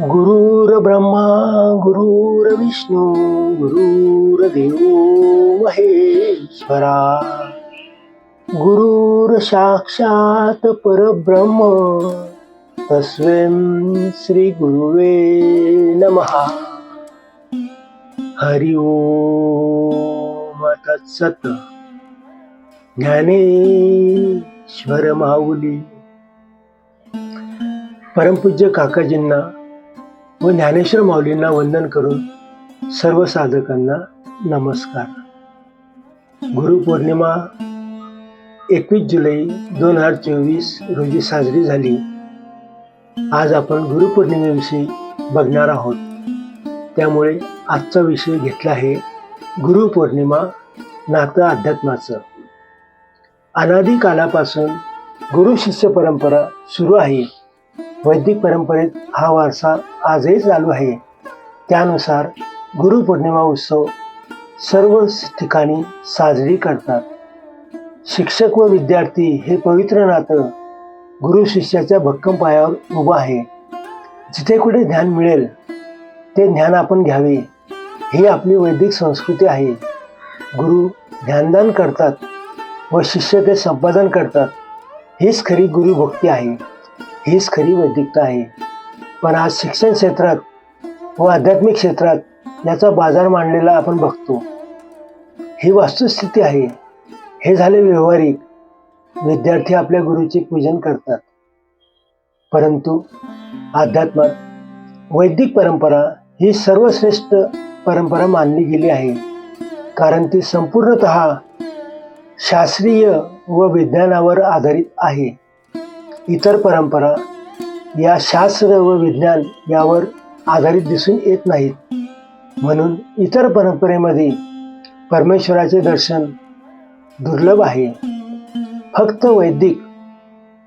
गुरुर ब्रह्मा गुरुर विष्णू गुरुर देव महेश्वरा. गुरुर साक्षात परब्रह्म तस्मै श्री गुरुवे नमहा हरि ओम तत्सत. ज्ञानेश्वर माऊली. परमपूज्य काकाजींना व ज्ञानेश्वर माऊलींना वंदन करून सर्व साधकांना नमस्कार. गुरुपौर्णिमा एकवीस जुलै दोन हजार चोवीस रोजी साजरी झाली. आज आपण गुरुपौर्णिमेविषयी बघणार आहोत. त्यामुळे आजचा विषय घेतला आहे गुरुपौर्णिमा नातं अध्यात्माचं. अनादी कालापासून गुरु शिष्य परंपरा सुरू आहे. वैदिक परंपरेत हा वारसा आजही चालू आहे. त्यानुसार गुरुपौर्णिमा उत्सव सर्व ठिकाणी साजरी करतात. शिक्षक व विद्यार्थी हे पवित्र नातं गुरु शिष्याच्या भक्कम पायावर उभं आहे. जिथे कुठे ज्ञान मिळेल ते ज्ञान आपण घ्यावे. ही आपली वैदिक संस्कृती आहे. गुरु ज्ञानदान करतात व शिष्य ते संपादन करतात. हीच खरी गुरुभक्ती आहे. हीच खरी वैदिकता आहे. पण आज शिक्षण क्षेत्रात व आध्यात्मिक क्षेत्रात याचा बाजार मांडलेला आपण बघतो. ही वस्तुस्थिती आहे. हे झाले व्यावहारिक. विद्यार्थी आपल्या गुरुचे पूजन करतात. परंतु अध्यात्मात वैदिक परंपरा ही सर्वश्रेष्ठ परंपरा मानली गेली आहे. कारण ती संपूर्णत शास्त्रीय व विज्ञानावर आधारित आहे. इतर परंपरा या शास्त्र व विज्ञान यावर आधारित दिसून येत नाहीत. म्हणून इतर परंपरेमध्ये परमेश्वराचे दर्शन दुर्लभ आहे. फक्त वैदिक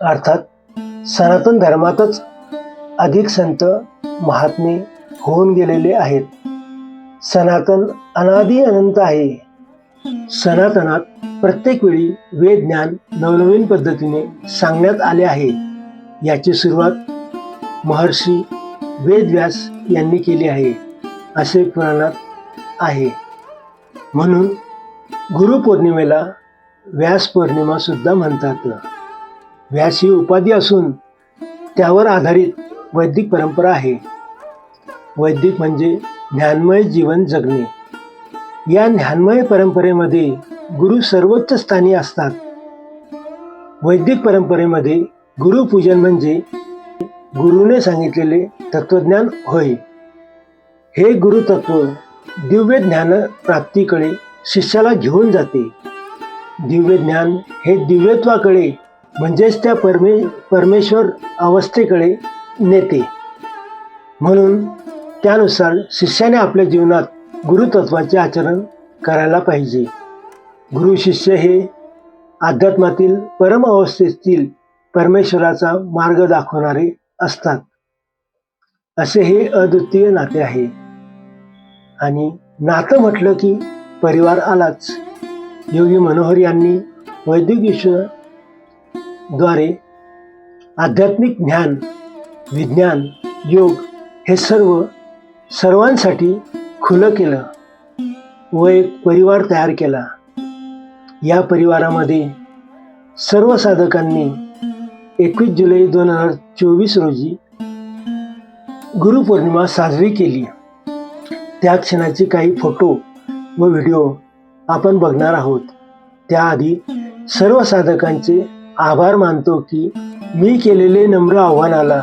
अर्थात सनातन धर्मातच अधिक संत महात्मे होऊन गेलेले आहेत. सनातन अनादी अनंत आहे. सनातनात प्रत्येक वेळी वेद ज्ञान नवनवीन पद्धतीने सांगण्यात आले आहे. याची सुरुवात महर्षी वेदव्यास यांनी केली आहे असे पुराणात आहे. म्हणून गुरुपौर्णिमेला व्यास पौर्णिमासुद्धा म्हणतात. व्यास ही उपाधी असून त्यावर आधारित वैदिक परंपरा आहे. वैदिक म्हणजे ज्ञानमय जीवन जगणे. या ज्ञानमय परंपरेमध्ये गुरु सर्वोच्च स्थानी असतात. वैदिक परंपरेमध्ये गुरुपूजन म्हणजे गुरुने सांगितलेले तत्वज्ञान होय. हे गुरुतत्व दिव्य ज्ञान प्राप्तीकडे शिष्याला घेऊन जाते. दिव्य ज्ञान हे दिव्यत्वाकडे म्हणजेच त्या परमे परमेश्वर अवस्थेकडे नेते. म्हणून त्यानुसार शिष्याने आपल्या जीवनात गुरुतत्वाचे आचरण करायला पाहिजे. गुरु शिष्य हे अध्यात्मातील परम अवस्थेतील परमेश्वराचा मार्ग दाखवणारे असतात. असे हे अद्वितीय नाते आहे. आणि नातं म्हटलं की परिवार आलाच. योगी मनोहर यांनी वैदिक विश्वद्वारे आध्यात्मिक ज्ञान विज्ञान योग हे सर्व सर्वांसाठी खुलं केलं. व एक परिवार तयार केला. या परिवारामध्ये सर्व साधकांनी एकवीस जुलै दोन हजार चोवीस रोजी गुरुपौर्णिमा साजरी केली. त्या क्षणाचे काही फोटो व व्हिडिओ आपण बघणार आहोत. त्याआधी सर्व साधकांचे आभार मानतो की मी केलेले नम्र आव्हानाला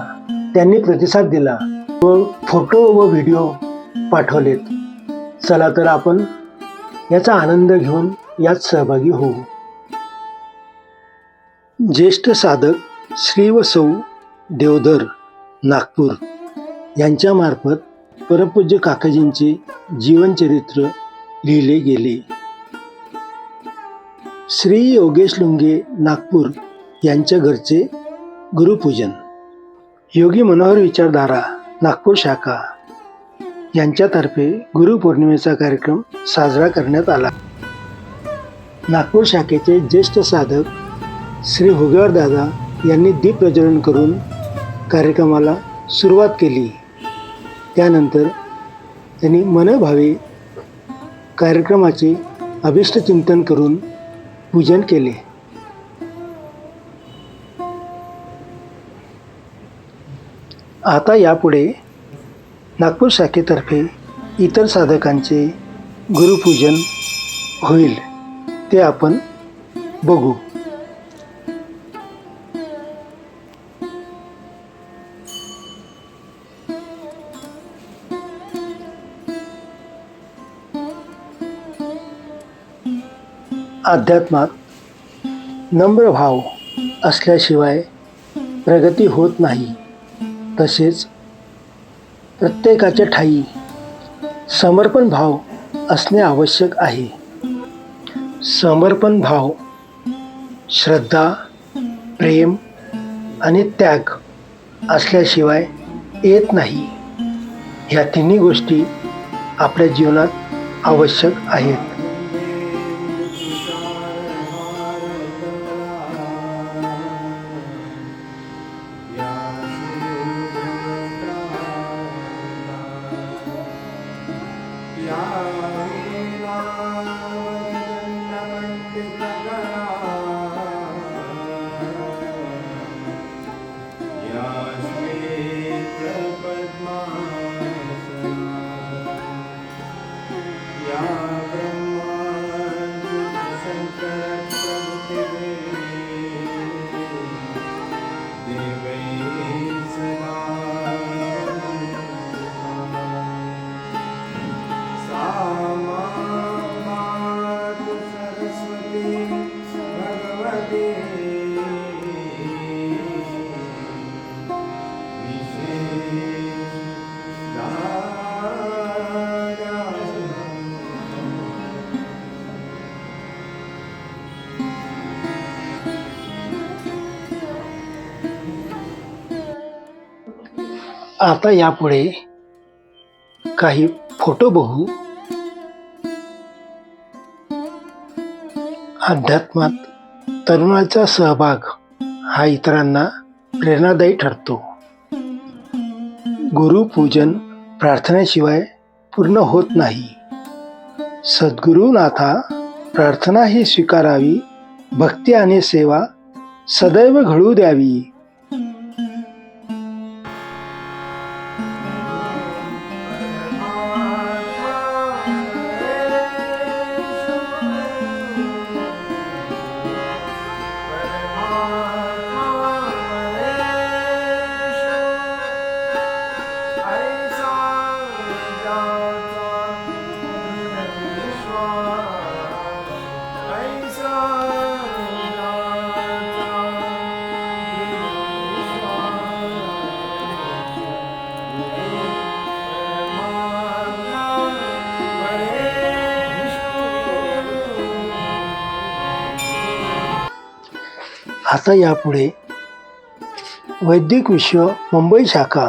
त्यांनी प्रतिसाद दिला व फोटो व व्हिडिओ पाठवलेत. चला तर आपण याचा आनंद घेऊन यात सहभागी होऊ. ज्येष्ठ साधक श्री व सौ देवधर नागपूर यांच्यामार्फत परमपूज्य काकाजींचे जीवनचरित्र लिहिले गेले. श्री योगेश लुंगे नागपूर यांच्या घरचे गुरुपूजन. योगी मनोहर विचारधारा नागपूर शाखा यांच्यातर्फे गुरुपौर्णिमेचा कार्यक्रम साजरा करण्यात आला. नागपूर शाखेचे ज्येष्ठ साधक श्री हुगेवार दादा यांनी दीप प्रज्वलन करून कार्यक्रमाला सुरुवात केली. त्यानंतर त्यांनी मनभावे कार्यक्रमाचे अभिष्ट चिंतन करून पूजन केले. आता यापुढे नागपूर शाखेतर्फे इतर साधकांचे गुरुपूजन होईल. ते आपण बघू. अध्यात्मात नम्र भाव असल्याशिवाय प्रगती होत नाही. तसेच प्रत्येकाच्या ठाई समर्पण भाव असणे आवश्यक आहे. समर्पण भाव श्रद्धा प्रेम आणि त्याग असल्याशिवाय येत नाही. ह्या तिन्ही गोष्टी आपल्या जीवनात आवश्यक आहेत. आता यापुढे काही फोटो बघू. अध्यात्मात तरुणाचा सहभाग हा इतरांना प्रेरणादायी ठरतो. गुरुपूजन प्रार्थनेशिवाय पूर्ण होत नाही. सद्गुरुनाथा प्रार्थना ही स्वीकारावी भक्ती आणि सेवा सदैव घडू द्यावी. आता यापुढे वैदिक विश्व मुंबई शाखा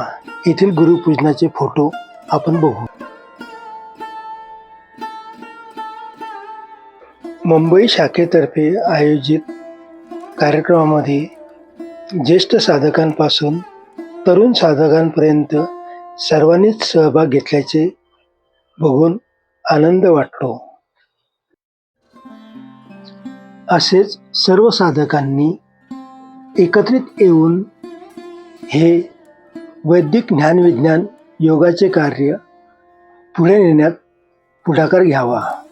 येथील गुरुपूजनाचे फोटो आपण बघू. मुंबई शाखेतर्फे आयोजित कार्यक्रमामध्ये ज्येष्ठ साधकांपासून तरुण साधकांपर्यंत सर्वांनीच सहभाग घेतल्याचे बघून आनंद वाटतो. असेच सर्व साधकांनी एकत्रित येऊन हे वैदिक ज्ञानविज्ञान योगाचे कार्य पुढे नेण्यात पुढाकार घ्यावा.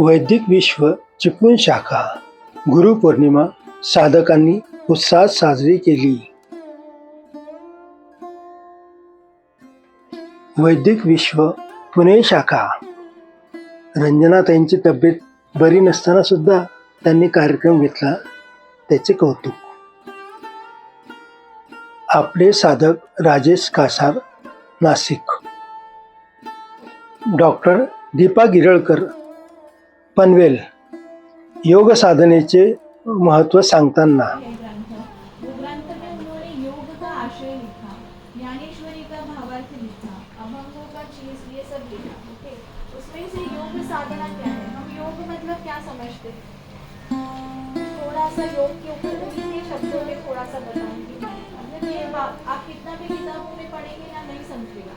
वैदिक विश्व चिपळूण शाखा. गुरुपौर्णिमा साधकांनी उत्साहात साजरी केली. वैदिक विश्व पुणे शाखा. रंजना त्यांची तब्येत बरी नसताना सुद्धा त्यांनी कार्यक्रम घेतला त्याचे कौतुक. आपले साधक राजेश कासार नाशिक. डॉक्टर दीपा गिरळकर पनवेल योग साधनेचे महत्त्व सांगताना. ग्रंथ वो ग्रंथ में उन्होंने योग का आशय लिखा. ज्ञानेश्वरी का भावार्थ लिखा. अभंगों का चीज ये सब लिखा. ओके? उसमें से योग साधना क्या हम योग मतलब क्या समझते थोड़ा सा योग के ऊपर उन्हीं के शब्दों में थोड़ा सा बताऊंगी मतलब ये बा- आप कितना भी किताबों में पढ़ेंगे ना नहीं समझेगा।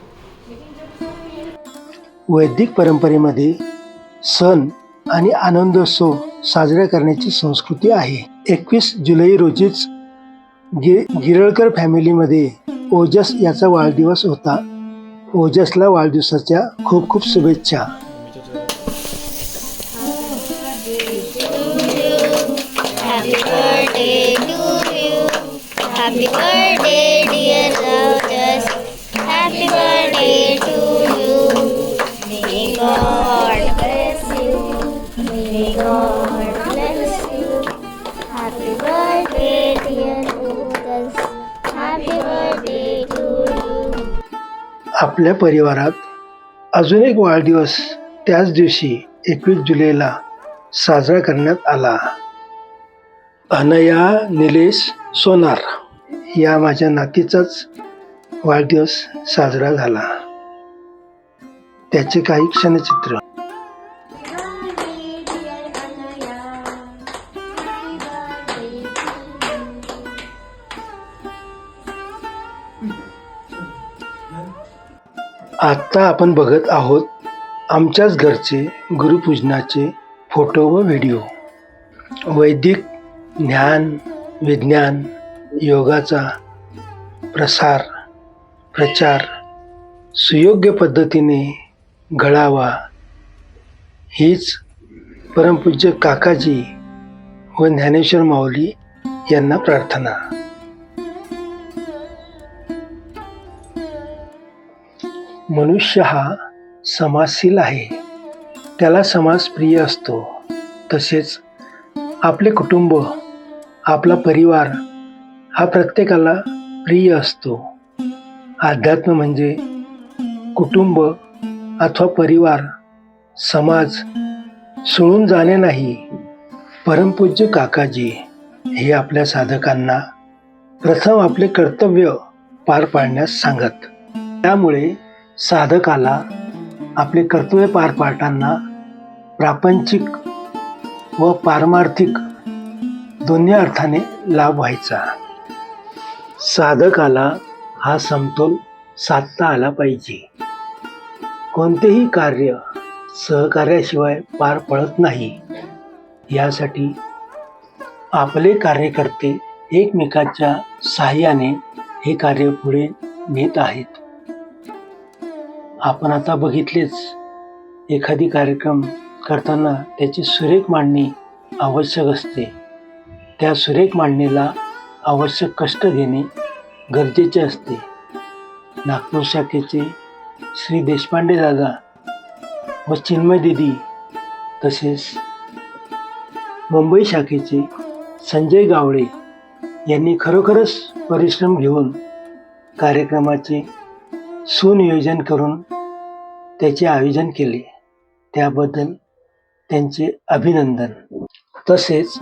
लेकिन जब उसको ये वैदिक परंपरेमध्ये सण आणि आनंदोत्सव साजरा करण्याची संस्कृती आहे. एकवीस जुलै रोजीच गि गिरळकर फॅमिलीमध्ये ओजस याचा वाढदिवस होता. ओजसला वाढदिवसाच्या खूप खूप शुभेच्छा. Happy birthday dear Lotus. Happy birthday to आपल्या परिवारात अजून एक वाढदिवस त्याच दिवशी एकवीस जुलैला साजरा करण्यात आला. अनया निलेश सोनार या माझ्या नातीचाच वाढदिवस साजरा झाला. त्याचे काही क्षणचित्र. आत्ता आपण बघत आहोत आमच्याच घरचे गुरुपूजनाचे फोटो व व्हिडिओ. वैदिक ज्ञान विज्ञान योगाचा प्रसार प्रचार सुयोग्य पद्धतीने घडावा हीच परमपूज्य काकाजी व ज्ञानेश्वर माऊली यांना प्रार्थना. मनुष्य हा समाजशील आहे. त्याला समाज प्रिय असतो. तसेच आपले कुटुंब आपला परिवार हा प्रत्येकाला प्रिय असतो. अध्यात्म म्हणजे कुटुंब अथवा परिवार समाज सोडून जाणे नाही. परमपूज्य काकाजी हे आपल्या साधकांना प्रथम आपले कर्तव्य पार पाडण्यास सांगत. त्यामुळे साधकाला आपले कर्तव्य पार पाडताना प्रापंचिक व पारमार्थिक दोन्ही अर्थाने लाभ व्हायचा. साधकाला हा समतोल साधता आला पाहिजे. कोणतेही कार्य सहकार्याशिवाय पार पडत नाही. यासाठी आपले कार्यकर्ते एकमेकाच्या सहाय्याने हे कार्य पुढे नेत आहेत. आपण आता बघितलेच एखादी कार्यक्रम करताना त्याची सुरेख मांडणी आवश्यक असते. त्या सुरेख मांडणीला आवश्यक कष्ट घेणे गरजेचे असते. नागपूर शाखेचे श्री देशपांडे दादा व चिन्मय दिदी तसेच मुंबई शाखेचे संजय गावडे यांनी खरोखरच परिश्रम घेऊन कार्यक्रमाचे सुनियोजन करून त्याचे आयोजन केले. त्याबद्दल त्यांचे अभिनंदन. तसेच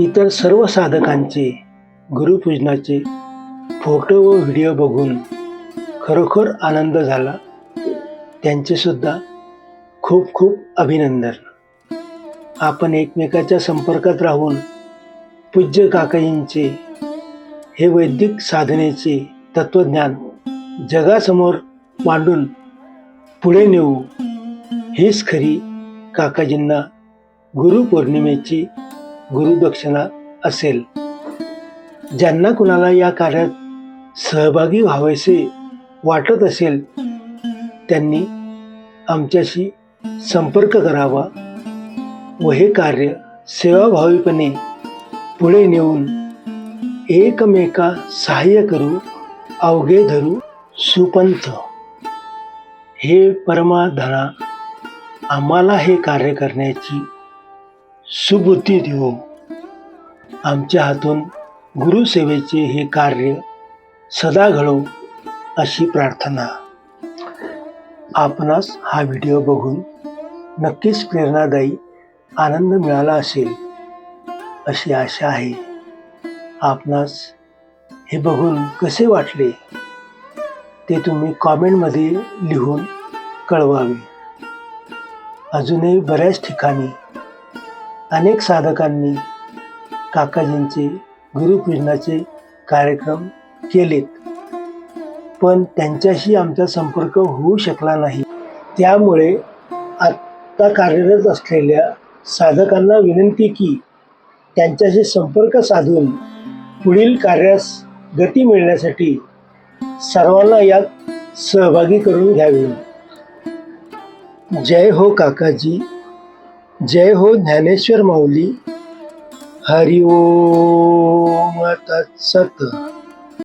इतर सर्व साधकांचे गुरुपूजनाचे फोटो व व्हिडिओ बघून खरोखर आनंद झाला. त्यांचेसुद्धा खूप खूप अभिनंदन. आपण एकमेकाच्या संपर्कात राहून पूज्य काकाईंचे हे वैदिक साधनेचे तत्वज्ञान जगासमोर मांडून पुढे नेऊ. हीच खरी काकाजींना गुरुपौर्णिमेची गुरुदक्षिणा असेल. ज्यांना कुणाला या कार्यात सहभागी व्हावेसे वाटत असेल त्यांनी आमच्याशी संपर्क करावा व हे कार्य सेवाभावीपणे पुढे नेऊन एकमेका सहाय्य करू अवघे धरू सुपंथ. हे परमाधना आम्हाला हे कार्य करण्याची सुबुद्धी देऊ आमच्या हातून गुरुसेवेचे हे कार्य सदा घडो अशी प्रार्थना. आपणास हा व्हिडिओ बघून नक्कीच प्रेरणादायी आनंद मिळाला असेल अशी आशा आहे. आपणास हे बघून कसे वाटले? ते तुम्ही कॉमेंटमध्ये लिहून कळवावे. अजूनही बऱ्याच ठिकाणी अनेक साधकांनी काकाजींचे गुरुपूजनाचे कार्यक्रम केलेत. पण त्यांच्याशी आमचा संपर्क होऊ शकला नाही. त्यामुळे आत्ता कार्यरत असलेल्या साधकांना विनंती की त्यांच्याशी संपर्क साधून पुढील कार्यास गती मिळण्यासाठी सर्वांना यात सहभागी करून घ्यावे. जय हो काकाजी जय हो ज्ञानेश्वर माऊली हरिओम तत्सत.